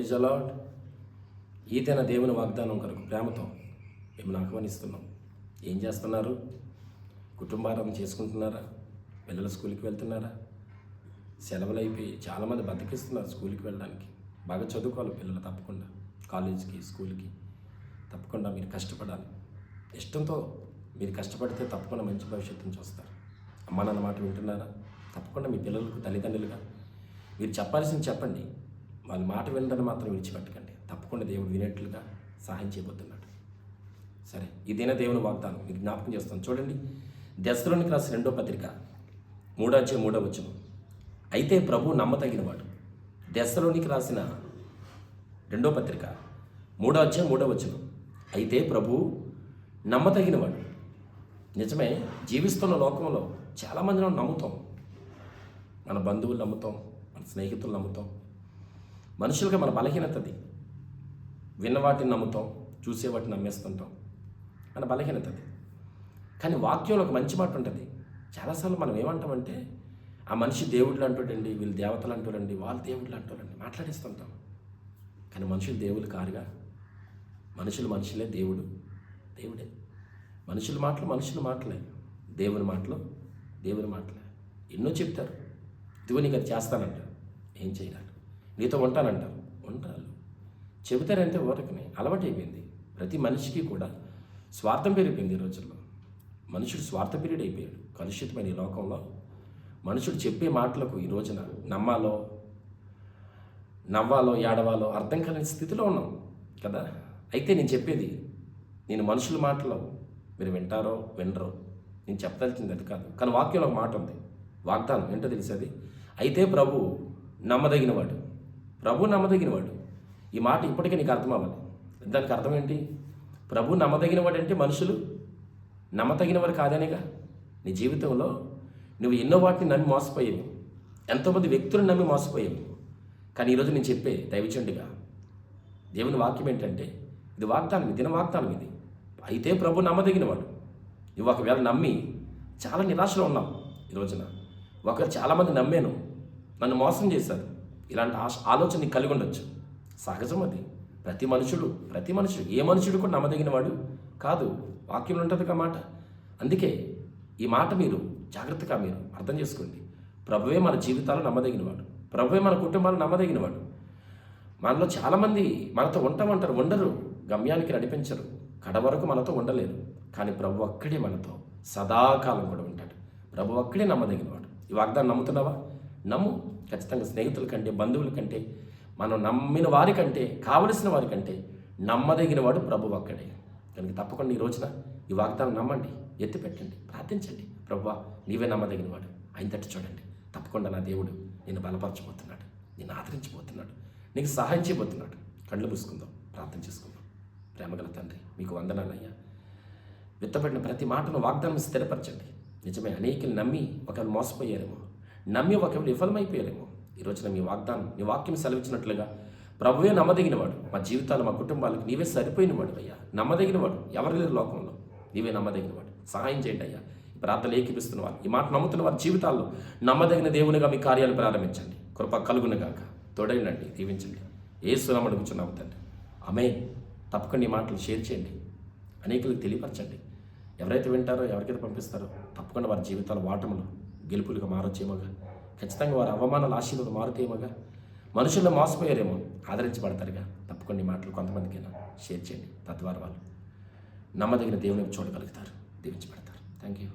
Praise అలాడ్ ఈతైన దేవుని వాగ్దానం కొరకు ప్రేమతో మేము ఆహ్వానిస్తున్నాం. ఏం చేస్తున్నారు? కుటుంబారం చేసుకుంటున్నారా? పిల్లలు స్కూల్కి వెళ్తున్నారా? సెలవులు అయిపోయి చాలామంది బతికిస్తున్నారు స్కూల్కి వెళ్ళడానికి. బాగా చదువుకోవాలి పిల్లలు తప్పకుండా. కాలేజీకి స్కూల్కి తప్పకుండా మీరు కష్టపడాలి. ఇష్టంతో మీరు కష్టపడితే తప్పకుండా మంచి భవిష్యత్తుని చూస్తారు. అమ్మ నాన్న మాట వింటున్నారా? తప్పకుండా మీ పిల్లలకు తల్లిదండ్రులుగా మీరు చెప్పాల్సింది చెప్పండి. వాళ్ళ మాట వినడం మాత్రం విడిచిపెట్టకండి. తప్పకుండా దేవుడు వినేట్లుగా సహాయం చేయబోతున్నాడు. సరే ఇదేనా దేవుని వాగ్దానం. మీకు జ్ఞాపకం చేస్తాను. చూడండి దశలోనికి రాసిన రెండో పత్రిక మూడో వచ్చే మూడో వచ్చిన అయితే ప్రభు నమ్మతగినవాడు దశలోనికి రాసిన రెండో పత్రిక మూడో అధ్యాయం మూడో వచ్చును అయితే ప్రభు నమ్మతగినవాడు నిజమే జీవిస్తున్న లోకంలో చాలామంది మనం నమ్ముతాం. మన బంధువులు నమ్ముతాం మన స్నేహితులు నమ్ముతాం. మనుషులకి మన బలహీనతది విన్న వాటిని నమ్ముతాం చూసే వాటిని నమ్మేస్తుంటాం. మన బలహీనతది కానీ వాక్యంలో ఒక మంచి మాట ఉంటుంది. చాలాసార్లు మనం ఏమంటామంటే ఆ మనిషి దేవుళ్ళు అంటాడండి వీళ్ళు దేవతలు అంటారండి వాళ్ళు దేవుళ్ళు అంటారండి మాట్లాడిస్తుంటాం. కానీ మనుషులు దేవులు కారుగా? మనుషులు మనుషులే దేవుడు. దేవుడే. మనుషుల మాటలు మనుషుల మాటలే. దేవుని మాటలు దేవుని మాటలే. ఎన్నో చెప్తారు. ఇదిగో నీకు అది చేస్తానంట ఏం చేయాలి నీతో ఉంటానంటారు. ఉంటారు. చెబుతారంటే ఊరకనే అలవాటు అయిపోయింది ప్రతి మనిషికి కూడా స్వార్థం పెరిగిపోయింది ఈ రోజుల్లో. మనుషుడు స్వార్థపీరియడ్ అయిపోయాడు కలుషితమైన ఈ లోకంలో మనుషుడు చెప్పే మాటలకు ఈ రోజున నమ్మాలో నవ్వాలో ఏడవాలో అర్థం కాని స్థితిలో ఉన్నాం కదా? అయితే నేను చెప్పేది నేను మనుషుల మాటలో మీరు వింటారో వినరో నేను చెప్పదలిచింది అది కాదు. కానీ వాక్యంలో ఒక మాట ఉంది. వాగ్దానం ఏంటో తెలిసేది అయితే ప్రభు నమ్మదగినవాడు. ప్రభు నమ్మదగినవాడు. ఈ మాట ఇప్పటికీ నీకు అర్థం అవ్వాలి దానికి అర్థం ఏంటి? ప్రభు నమ్మదగినవాడు అంటే మనుషులు నమ్మతగినవారు కాదనేగా? నీ జీవితంలో నువ్వు ఎన్నో వాటిని నమ్మి మోసపోయావు. ఎంతోమంది వ్యక్తులను నమ్మి మోసపోయావు. కానీ ఈరోజు నేను చెప్పే దైవచండిగా దేవుని వాక్యం ఏంటంటే ఇది వాగ్దానం ఇది దిన వాగ్దానం ఇది. అయితే ప్రభు నమ్మదగినవాడు. నువ్వు ఒకవేళ నమ్మి చాలా నిరాశలో ఉన్నావు ఈ రోజున. ఒకవేళ చాలామంది నమ్మాను నన్ను మోసం చేశారు. ఇలాంటి ఆశ ఆలోచన కలిగి ఉండొచ్చు. సహజం అది. ప్రతి మనుషుడు ప్రతి మనుషుడు ఏ మనుషుడు కూడా నమ్మదగినవాడు కాదు. వాక్యంలో ఉంటుంది మాట. అందుకే ఈ మాట మీరు జాగ్రత్తగా మీరు అర్థం చేసుకోండి. ప్రభువే మన జీవితాలు నమ్మదగినవాడు. ప్రభువే మన కుటుంబాలు నమ్మదగినవాడు. మనలో చాలామంది మనతో ఉంటామంటారు ఉండరు. గమ్యానికి నడిపించరు. కడ వరకు మనతో ఉండలేరు. కానీ ప్రభు ఒక్కడే మనతో సదాకాలం కూడా ఉంటాడు. ప్రభు ఒక్కడే నమ్మదగినవాడు. ఈ వాగ్దానం నమ్ముతున్నావా? నమ్ము. ఖచ్చితంగా స్నేహితుల కంటే బంధువుల కంటే మనం నమ్మిన వారి కంటే కావలసిన వారి కంటే నమ్మదగిన వాడు ప్రభు ఒక్కడే. కనుక తప్పకుండా ఈ రోజున ఈ వాగ్దానం నమ్మండి ఎత్తి పెట్టండి ప్రార్థించండి. ప్రభు నీవే నమ్మదగిన వాడు. ఆయన తట్టు చూడండి. తప్పకుండా నా దేవుడు నేను బలపరచబోతున్నాడు. నేను ఆదరించబోతున్నాడు. నీకు సహాయం చేయబోతున్నాడు. కళ్ళు మూసుకుందాం ప్రార్థన చేసుకుందాం. ప్రేమగల తండ్రి మీకు వందనాలయ్యా. విత్తబడిన ప్రతి మాటను వాగ్దానం స్థిరపరచండి. నిజమే అనేకులు నమ్మి ఒకరు మోసపోయారేమో. నమ్మి ఒకవేళ విఫలమైపోయారేమో ఈ రోజున మీ వాగ్దానం మీ వాక్యం సెలవిచ్చినట్లుగా ప్రభువే నమ్మదగినవాడు. మా జీవితాలు మా కుటుంబాలకు నీవే సరిపోయినవాడు అయ్యా. నమ్మదగినవాడు. ఎవరు లేరు లోకంలో. నీవే నమ్మదగినవాడు. సహాయం చేయండి అయ్యా. ఈ ప్రార్థనలు వారు ఈ మాట నమ్ముతున్న వారి జీవితాల్లో నమ్మదగిన దేవునిగా మీ కార్యాలు ప్రారంభించండి. కృప కలుగునుగాక తోడైనండి దీవించండి. ఏ సురం అడుగుచున్నాము తండ్రి. అమే తప్పకుండా ఈ మాటలు షేర్ చేయండి. అనేకులకు తెలియపరచండి. ఎవరైతే వింటారో ఎవరికైతే పంపిస్తారో తప్పకుండా వారి జీవితాల వాటములు గెలుపులుగా మారొచ్చేమోగా ఖచ్చితంగా వారి అవమానాలు ఆశీర్వాదం మారుతాయేమోగా మనుషుల్లో మోసపోయారేమో ఆదరించబడతారుగా. తప్పకుండా మాటలు కొంతమందికైనా షేర్ చేయండి. తద్వారా వాళ్ళు నమ్మదగిన దేవుని చూడగలుగుతారు దీవించబడతారు. Thank you